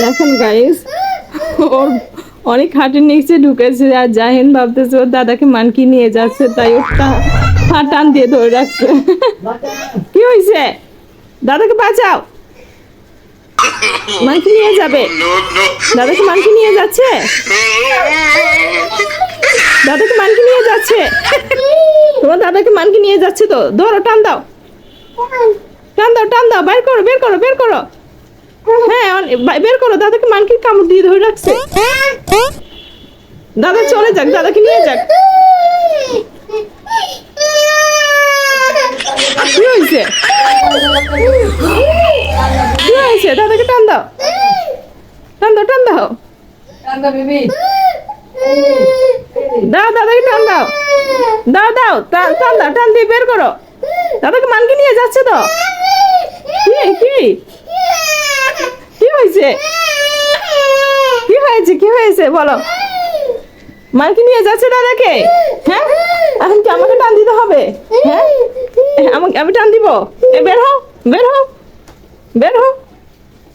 দেখেন গাইস ওর অনেক হাটের নিচে ঢুকেছে আর জাহিন ভাবতেছে ওর দাদাকে মানকি নিয়ে যাচ্ছে, তাই ওর টান দিয়ে ধরে রাখছে। কি হয়েছে দাদাকে বাঁচাও। মানকি নিয়ে যাবে। দাদাকে মানকি নিয়ে যাচ্ছে? দাদাকে মানকি নিয়ে যাচ্ছে? তোমার দাদাকে মানকি নিয়ে যাচ্ছে তো। ধরো, টান দাও। টান দাও টান দাও। বের করো বের করো বের করো। হ্যাঁ বের করো দাদাকে মানকির কামড় দিয়ে ধরে রাখছে। দাদা চলে যাক দাদাকে নিয়ে যাক। কি হয়েছে? কি হয়েছে? দাদাকে টান দাও। টান দাও টান দাও। দাও দাদাকে টান দাও। দাও দাও টান দাও টান দিয়ে বের করো। দাদাকে মানকি নিয়ে যাচ্ছে তো। কি কি? হয়েছে? কি হয়েছে? কি হয়েছে? বলো। মানকি নিয়ে যাচ্ছে দাদাকে? হ্যাঁ? এখন কি আমাকে টান দিতে হবে? হ্যাঁ? আমাকে আমি টান দিব? এ বের হও বের হও বের হও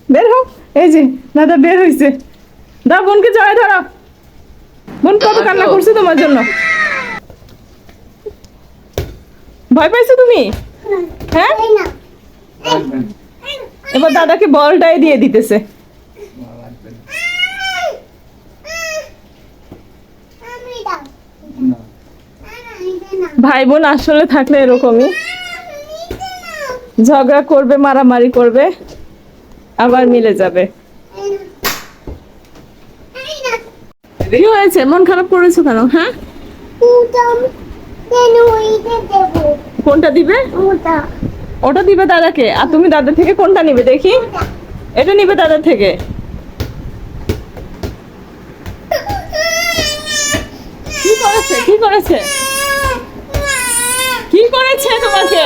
বের হও। এই যে দাদা বের হয়েছে দাও বোনকে জয় ধরো। বোন কত কান্না করছে তোমার জন্য? ভয় পাইছো তুমি? হ্যাঁ। এবার দাদাকে বলটাই দিয়ে দিতেছে। ভাই বোন আসলে থাকলে এরকমই। ঝগড়া করবে, মারামারি করবে, আবার মিলে যাবে। কি হয়েছে? মন খারাপ করেছ কেন? হ্যাঁ? কোনটা দিবে? ওটা দিবে দাদাকে। আর তুমি দাদা থেকে কোনটা নিবে দেখি? এটা নিবে দাদা থেকে। কি করেছে? কি করেছে? করেছে তোমাকে?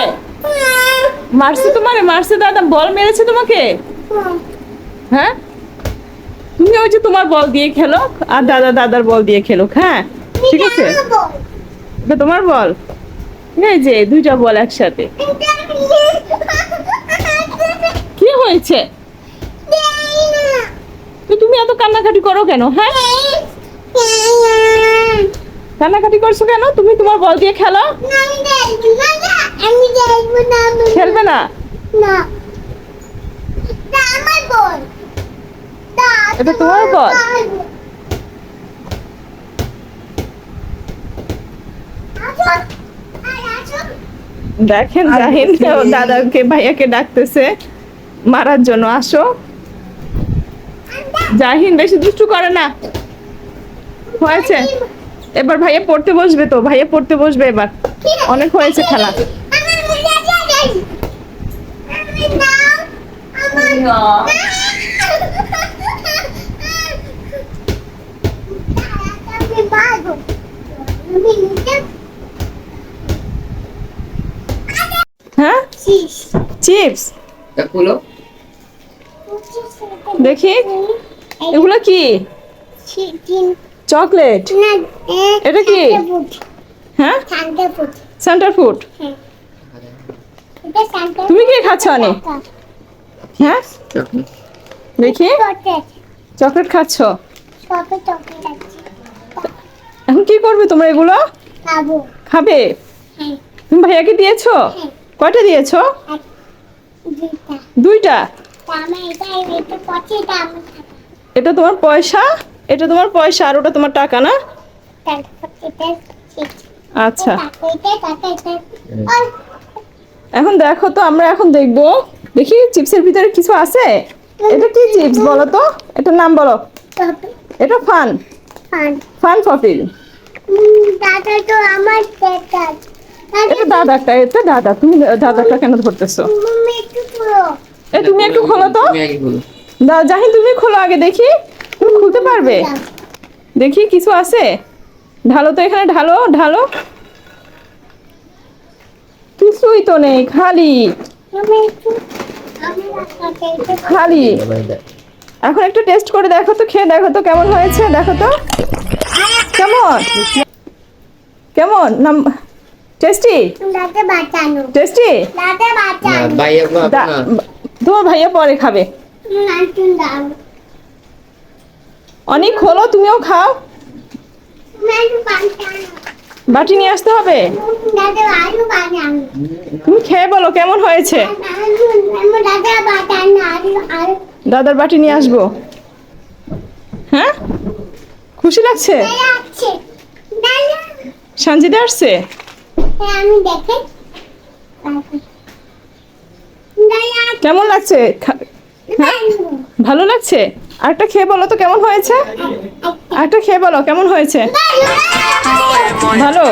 মারছে তোমারে মারছে দাদা বল মেরেছে তোমাকে? হ্যাঁ? তুমি ওই যে তোমার বল দিয়ে খেলো আর দাদা দাদার বল দিয়ে খেলো হ্যাঁ? ঠিক আছে? এটা তোমার বল? এই যে দুইটা বল একসাথে। কি হয়েছে? তুমি এত কান্নাকাটি করো কেন হ্যাঁ? কান্নাকাটি করছ কেন? তুমি তোমার বল দিয়ে খেলো। খেলবে না এটা তোমার বল? আর আসো। দেখেন জাহিন দাদাকে ভাইয়াকে ডাকতেছে। মারার জন্য আসো। জাহিন বেশি দুষ্টু করে না। হয়েছে। এবার ভাইয়া পড়তে বসবে তো ভাইয়া পড়তে বসবে এবার। অনেক হয়েছে খেলা। হ্যাঁ? চিপস। দেখি। এগুলো কি? চকলেট? এটা কি? হ্যাঁ। সেন্টার ফুড হ্যাঁ। তুমি কি খাচ্ছ অনেক হ্যাঁ? দেখি। চকলেট। চকলেট খাচ্ছ? সবে চকলেট আছে। এখন কি করবে তোমরা এগুলো? খাবে। হ্যাঁ, তুমি ভাইয়াকে দিয়েছ? হ্যাঁ। কয়টা দিয়েছ? দুইটা। এটা তোমার পয়সা? এটা তোমার পয়সা আর ওটা তোমার টাকা না এটা। আচ্ছা এটা, এটা। এখন দেখো তো আমরা এখন দেখব দেখি চিপসের ভিতরে কিছু আছে এটা কি চিপস বলো তো এটার নাম বলো এটা ফান। ফান উম, দাদা তো আমার দাদা। দাদা, এটা দাদাটা এটা দাদা তুমি দাদাটা কেন ধরতেছো তুমি একটু পুরো। এ তুমি একটু খোলো তো তুমি আগে খুলো দা- জাহিন তুমি খোলো আগে দেখি তুমি খুলতে পারবে? দেখি কিছু আছে? ঢালো তো এখানে ঢালো ঢালো। কিছুই তো নেই খালি। খালি। এখন একটু টেস্ট করে দেখো তো খেয়ে দেখো তো কেমন হয়েছে দেখো তো। কেমন? কেমন? নাম টেস্টি টেস্টি দাদা বাঁচানো। ভাইয়া তোমার ভাইয়া পরে খাবে। নাচুন দাও। অনেক খোলো তুমিও খাও। বাটি নিয়ে আসতে হবে? তুমি খেয়ে বলো, কেমন হয়েছে? দাদার বাটি নিয়ে আসব। হ্যাঁ? খুশি লাগছে? সঞ্জিদা আসছে? কেমন লাগছে? হ্যাঁ? ভালো লাগছে? আরেকটা খেয়ে বলো তো, কেমন হয়েছে? আরেকটা খেয়ে বলো, কেমন হয়েছে? ভালো?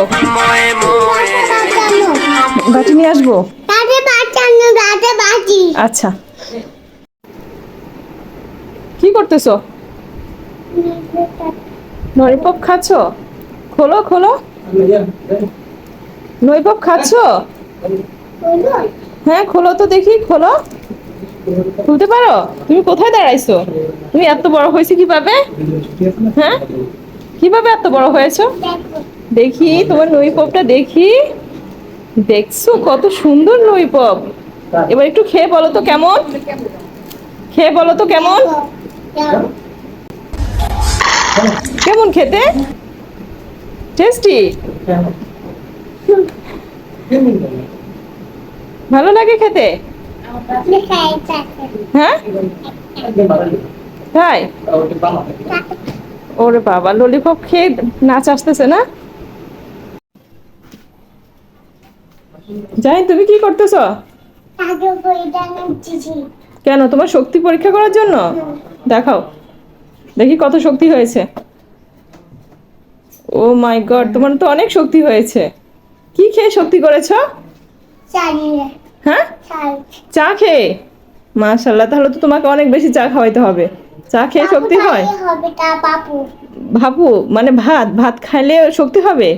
বাটি নিয়ে আসব? আচ্ছা। কি করতেছো? নরিপপ খাচ্ছ? খোলো খোলো। নরিপপ খাচ্ছ? হ্যাঁ খোলো তো দেখি, খোলো। খুলতে পারো? তুমি কোথায় দাঁড়াইছো? তুমি এত বড় হয়েছে কীভাবে? হ্যাঁ? কীভাবে এত বড় হয়েছো? দেখি, তোমার নইপপটা দেখি। দেখছ? কত সুন্দর নইপপ এবার একটু খেয়ে বলো তো কেমন? খেয়ে বলো তো কেমন? কেমন খেতে? টেস্টি ভালো লাগে খেতে? হ্যাঁ? তাই ওরে বাবা ললিপপ খেয়ে নাচ আসতেছে না? জানি তুমি কি করতেছো? কেন, তোমার শক্তি পরীক্ষা করার জন্য? দেখাও। দেখি কত শক্তি হয়েছে। ও মাই গড, তোমার তো অনেক শক্তি হয়েছে। কি খেয়ে শক্তি করেছ? হ্যাঁ? চা খেয়ে? মাশাল্লাহ তাহলে তো তোমাকে অনেক বেশি চা খাওয়াইতে হবে। চা খেয়ে শক্তি হয়? ভাবু মানে ভাত? ভাত খাইলে শক্তি হবে?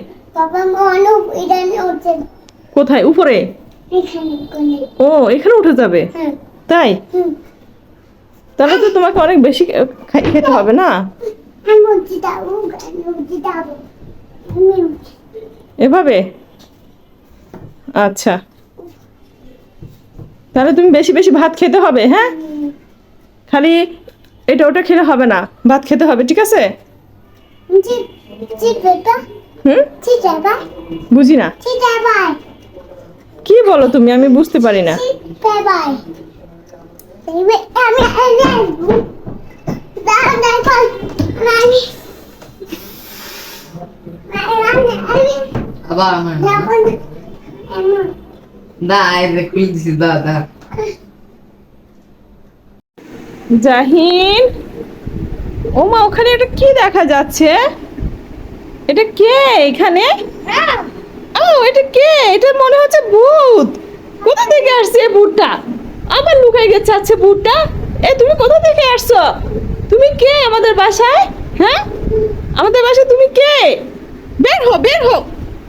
কোথায়? উপরে? ও এখানে উঠে যাবে? তাই? তাহলে তো তোমাকে অনেক বেশি খেতে হবে না? এভাবে? আচ্ছা। তাহলে তুমি বেশি বেশি ভাত খেতে হবে হ্যাঁ? খালি এটা ওটা খেলে হবে না ভাত খেতে হবে ঠিক আছে? বুঝি না। কি বলো তুমি? আমি বুঝতে পারি না। আবার আমার জাহিন? ও মা ওখানে এটা কি দেখা যাচ্ছে? এটা কে এখানে? ও, এটা কে? এটা মনে হচ্ছে ভূত। কোথা থেকে আসছে ভূতটা? আবার লুকাই গেছে আছে ভূতটা। এ, তুমি কোথা থেকে আসছো? তুমি কে আমাদের বাসায়? হ্যাঁ? আমাদের বাসায় তুমি কে? বের হো বের হো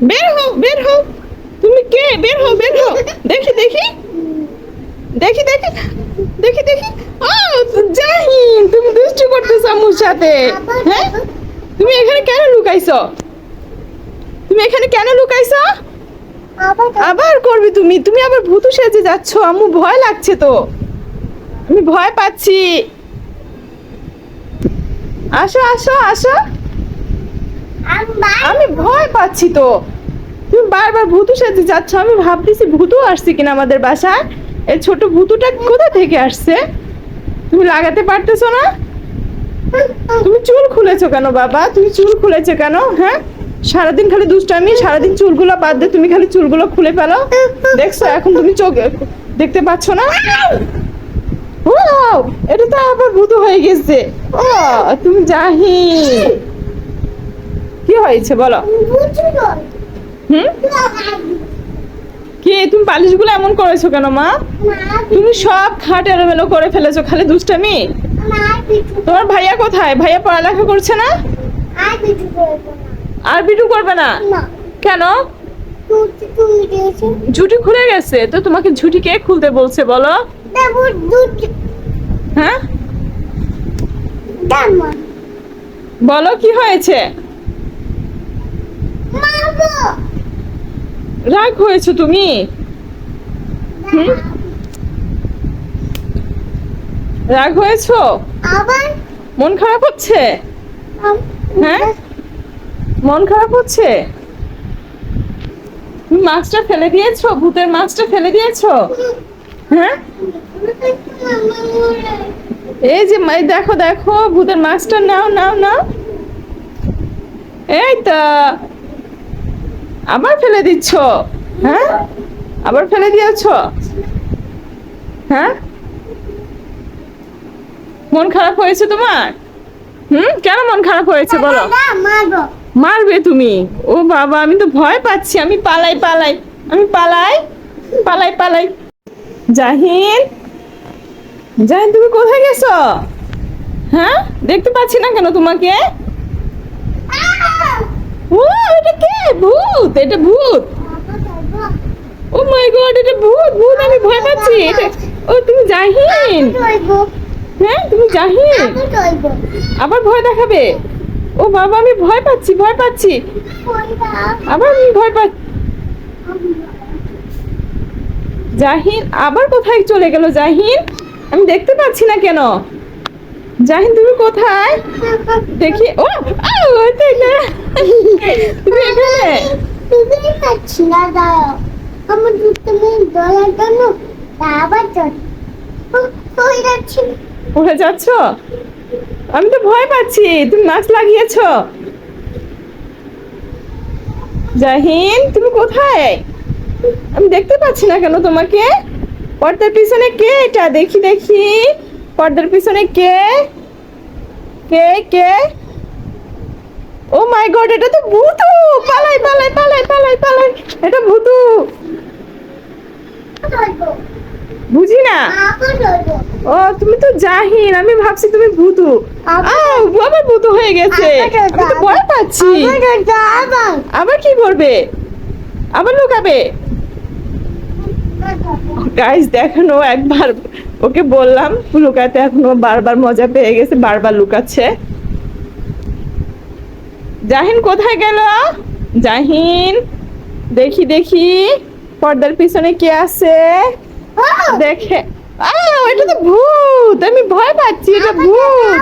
বের হো বের হো তুমি কে? বের হো বের হো দেখি দেখি। দেখি দেখি। দেখি দেখি। জাহিন, তুমি দুষ্টু করতেছ আম্মুর সাথে। হ্যাঁ? তুমি এখানে কেন লুকাইছো? তুমি এখানে কেন লুকাইছো? আবার করবি তুমি। তুমি আবার ভূতু সেজে যাচ্ছ। আম্মু ভয় লাগছে তো। আমি ভয় পাচ্ছি। আসো আসো আসো। আমি ভয় পাচ্ছি তো। তুমি বারবার ভূতু সেজে যাচ্ছ, আমি ভাবতেছি ভূতু আসছে কিনা আমাদের বাসায়। এই ছোট ভূতুটা কোথা থেকে আসছে? তুমি লাগাতে পারতেছো না? তুমি চুল খুলেছো কেন বাবা? তুমি চুল খুলেছো কেন হ্যাঁ? সারাদিন খালি দুষ্টামি, সারাদিন চুলগুলো বাদ দিয়ে তুমি খালি চুলগুলো খুলে ফেলো। দেখছ, এখন তুমি চোখ দেখতে পাচ্ছ না? এটা তো আবার ভূত হয়ে গেছে। ও তুমি জাহি কি হয়েছে বলো? হুম? কি তুমি পালিশগুলো এমন করেছ কেন মা? তুমি সব খাট এলোমেলো করে ফেলেছো খালি দুষ্টামি? তোমার ভাইয়া কোথায়? ভাইয়া পড়ালেখা করছে না? আর বিটু করবে না? কেন? ঝুটি খুলে গেছে তো তোমাকে ঝুটি কে খুলতে বলছে বলো? হ্যাঁ? বলো কি হয়েছে? রাগ হয়েছো তুমি? রাগ হয়েছো? মন খারাপ হচ্ছে? হ্যাঁ? মন খারাপ হচ্ছে? তুমি মাস্কটা ফেলে দিয়েছ? ভূতের মাছটা ফেলে দিয়েছ? হ্যাঁ? এই যে দেখো দেখো ভূতের মাছটা নাও নাও নাও। এই তো। আবার ফেলে দিচ্ছ? হ্যাঁ? আবার ফেলে দিয়েছ? হ্যাঁ? মন খারাপ হয়েছে তোমার? হুম? কেন মন খারাপ হয়েছে বলো? মারবে। তুমি? ও বাবা আমি তো ভয় পাচ্ছি। আমি পালাই পালাই। আমি পালাই পালাই পালাই। জাহিন জাহিন তুমি কোথায় গেছো? হ্যাঁ? দেখতে পাচ্ছি না কেন তোমাকে? ও এটা কে? ভূত, এটা ভূত। ও মাই গড, এটা ভূত ভূত, আমি ভয় পাচ্ছি। ও, তুমি জাহিন? হ্যাঁ তুমি জাহিন? আবার ভয় দেখাবে? ও বাবা, আমি ভয় পাচ্ছি ভয় পাচ্ছি। আবার আমি ভয় পাচ্ছি জাহিন আবার কোথায় চলে গেল? জাহিন, আমি দেখতে পাচ্ছি না কেন? জাহিন তুমি কোথায়? দেখি ও এখানে। তুমি আমার জন্য আবার চল। যাচ্ছি? আমি তো ভয় পাচ্ছি তুমি মাস্ক লাগিয়েছো। জাহিন তুমি কোথায়? আমি দেখতে পাচ্ছি না কেন তোমাকে? পর্দার পিছনে কে এটা? দেখি দেখি। পর্দার পিছনে কে? কে কে? ও মাই গড এটা তো ভূতু! পালাই পালাই পালাই পালাই পালাই। এটা ভূতু! বুঝি না? ও তুমি তো জাহিন আমি ভাবছি তুমি ভূতু। আবার ভূতু হয়ে গেছে। আমি তো ভয় পাচ্ছি। আবার আবার কি করবে আবার লুকাবে? গাইস দেখানো একবার ওকে বললাম লুকাতে এখনও বারবার মজা পেয়ে গেছে বারবার লুকাচ্ছে। জাহিন কোথায় গেল? জাহিন দেখি দেখি পর্দার পিছনে কে আছে? দেখে আ এটা তো ভূত আমি ভয় পাচ্ছি এটা ভূত।